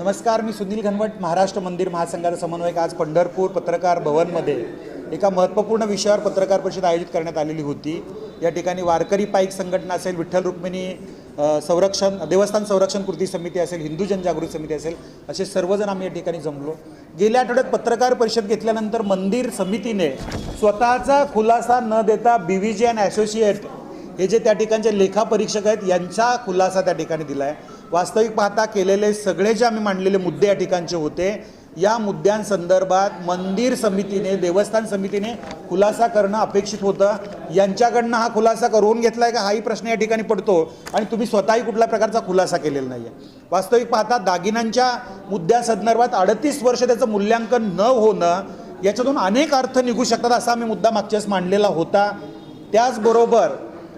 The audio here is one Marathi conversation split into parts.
नमस्कार मी सुनील घनवट महाराष्ट्र मंदिर महासंघाचा समन्वयक. आज पंढरपूर पत्रकार भवनमध्ये एका महत्त्वपूर्ण विषयावर पत्रकार परिषद आयोजित करण्यात आलेली होती. या ठिकाणी वारकरी पाईक संघटना असेल विठ्ठल रुक्मिणी संरक्षण देवस्थान संरक्षण कृती समिती असेल हिंदू जनजागृती समिती असेल असे सर्वजण आम्ही या ठिकाणी जमलो. गेल्या आठवड्यात पत्रकार परिषद घेतल्यानंतर मंदिर समितीने स्वतःचा खुलासा न देता बी व्ही जी अँड ॲसोसिएट हे जे त्या ठिकाणचे लेखापरीक्षक आहेत यांचा खुलासा त्या ठिकाणी दिला आहे वास्तविक पाहता केलेले सगळे जे आम्ही मांडलेले मुद्दे या ठिकाणचे होते या मुद्द्यांसंदर्भात मंदिर समितीने देवस्थान समितीने खुलासा करणं अपेक्षित होतं. यांच्याकडनं हा खुलासा करून घेतला आहे का? हाही प्रश्न या ठिकाणी पडतो. आणि तुम्ही स्वतःही कुठल्या प्रकारचा खुलासा केलेला नाही आहे वास्तविक पाहता दागिन्यांच्या मुद्द्यासंदर्भात अडतीस वर्ष त्याचं मूल्यांकन न होणं याच्यातून अनेक अर्थ निघू शकतात असा आम्ही मुद्दा मागच्याच मांडलेला होता. त्याचबरोबर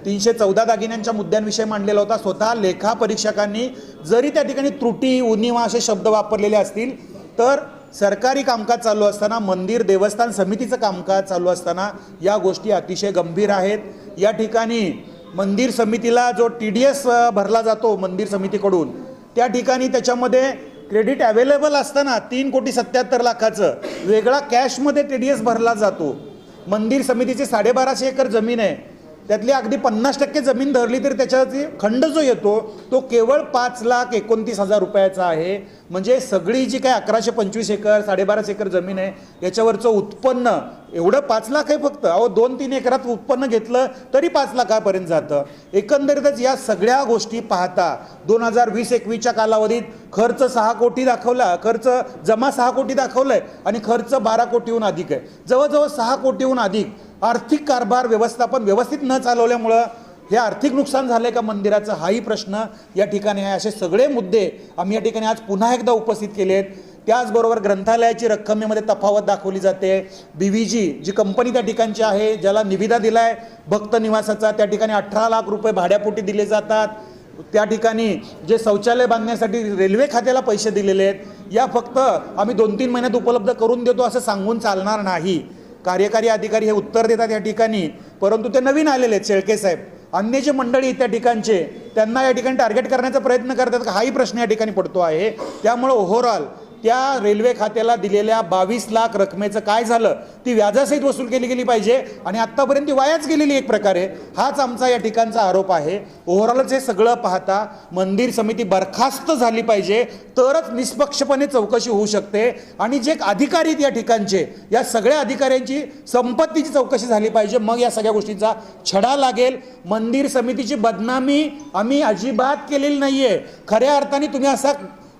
तीनशे चौदा दागिन्यांच्या मुद्द्यांविषयी मांडलेला होता. स्वतः लेखा परीक्षकांनी जरी त्या ठिकाणी त्रुटी उनिवा असे शब्द वापरलेले असतील तर सरकारी कामकाज चालू असताना मंदिर देवस्थान समितीचं कामकाज चालू असताना या गोष्टी अतिशय गंभीर आहेत. या ठिकाणी मंदिर समितीला जो टी डी एस भरला जातो मंदिर समितीकडून त्या ठिकाणी त्याच्यामध्ये क्रेडिट अवेलेबल असताना तीन कोटी सत्याहत्तर लाखाचं वेगळा कॅशमध्ये टी डी एस भरला जातो. मंदिर समितीची साडेबाराशे एकर जमीन आहे. त्यातली अगदी पन्नास टक्के जमीन धरली तरी त्याच्यावरती खंड जो येतो तो केवळ पाच लाख एकोणतीस हजार रुपयाचा आहे. म्हणजे सगळी जी काय अकराशे पंचवीस एकर साडेबाराशे एकर जमीन आहे याच्यावरचं उत्पन्न एवढं पाच लाख आहे फक्त. अहो दोन तीन एकरात उत्पन्न घेतलं तरी पाच लाखापर्यंत जातं. एकंदरीतच या सगळ्या गोष्टी पाहता दोन हजार वीस एकवीसच्या कालावधीत खर्च सहा कोटी दाखवला खर्च जमा सहा कोटी दाखवलाय आणि खर्च बारा कोटीहून अधिक आहे. जवळजवळ सहा कोटीहून अधिक आर्थिक कारभार व्यवस्थापन व्यवस्थित न चालवल्यामुळं हे आर्थिक नुकसान झालं आहे का मंदिराचं? हाही प्रश्न या ठिकाणी आहे. असे सगळे मुद्दे आम्ही या ठिकाणी आज पुन्हा एकदा उपस्थित केले आहेत त्याचबरोबर ग्रंथालयाची रक्कमेमध्ये तफावत दाखवली जाते. बी व्ही जी जी कंपनी त्या ठिकाणची आहे ज्याला निविदा दिला आहे भक्त निवासाचा त्या ठिकाणी अठरा लाख रुपये भाड्यापोटी दिले जातात. त्या ठिकाणी जे शौचालय बांधण्यासाठी रेल्वे खात्याला पैसे दिलेले आहेत या फक्त आम्ही दोन तीन महिन्यात उपलब्ध करून देतो असं सांगून चालणार नाही. कार्यकारी अधिकारी हे उत्तर देतात या ठिकाणी. परंतु ते नवीन आलेले आहेत शेळके साहेब. अन्य जे मंडळी आहेत त्या ठिकाणचे त्यांना या ठिकाणी टार्गेट करण्याचा प्रयत्न करतात हाही प्रश्न या ठिकाणी पडतो आहे. त्यामुळं ओव्हरऑल त्या रेल्वे खात्याला दिलेल्या बावीस लाख रकमेचं काय झालं? ती व्याजासहित वसूल केली गेली पाहिजे आणि आत्तापर्यंत ती वायाच गेलेली एक प्रकारे. हाच आमचा या ठिकाणचा आरोप आहे. ओव्हरऑलच हे सगळं पाहता मंदिर समिती बरखास्त झाली पाहिजे. तरच निष्पक्षपणे चौकशी होऊ शकते. आणि जे अधिकारी आहेत या ठिकाणचे या सगळ्या अधिकाऱ्यांची संपत्तीची चौकशी झाली पाहिजे. मग या सगळ्या गोष्टींचा छडा लागेल. मंदिर समितीची बदनामी आम्ही अजिबात केलेली नाही आहे खऱ्या अर्थाने तुम्ही असा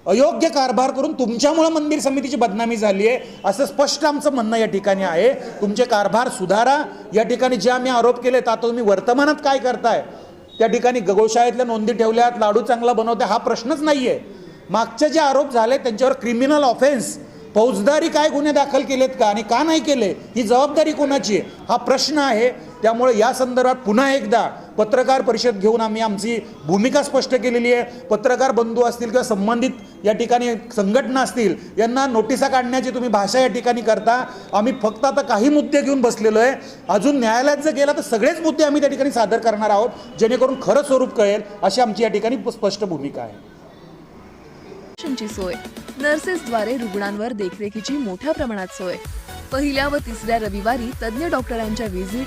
अयोग्य कारभार करून तुमच्यामुळं मंदिर समितीची बदनामी झाली आहे असं स्पष्ट आमचं म्हणणं या ठिकाणी आहे. तुमचे कारभार सुधारा. या ठिकाणी जे आम्ही आरोप केलेत आता तुम्ही वर्तमानात काय करताय? त्या ठिकाणी गगोशाळेतल्या नोंदी ठेवल्यात लाडू चांगला बनवते हा प्रश्नच नाही आहे मागचे जे आरोप झाले त्यांच्यावर क्रिमिनल ऑफेन्स फौजदारी काय गुन्हे दाखल केलेत का आणि का नाही केले ही जबाबदारी कोणाची आहे? हा प्रश्न आहे. त्यामुळे या संदर्भात पुन्हा एकदा पत्रकार परिषद घेऊन आम्ही आमची भूमिका स्पष्ट केलेली आहे. पत्रकार बंधू असतील किंवा संबंधित या ठिकाणी संघटना असतील यांना नोटिसा काढण्याची तुम्ही भाषा या ठिकाणी करता. आम्ही फक्त आता काही मुद्दे घेऊन बसलेलो आहे. अजून न्यायालयात जर गेला तर सगळेच मुद्दे आम्ही त्या ठिकाणी सादर करणार आहोत जेणेकरून खरं स्वरूप कळेल अशी आमची या ठिकाणी स्पष्ट भूमिका आहे. सोय. नर्सेसद्वारे रुग्णांवर देखरेखीची मोठ्या प्रमाणात सोय. पहिल्या व तिसऱ्या रविवारी तज्ज्ञ डॉक्टरांच्या व्हिजिट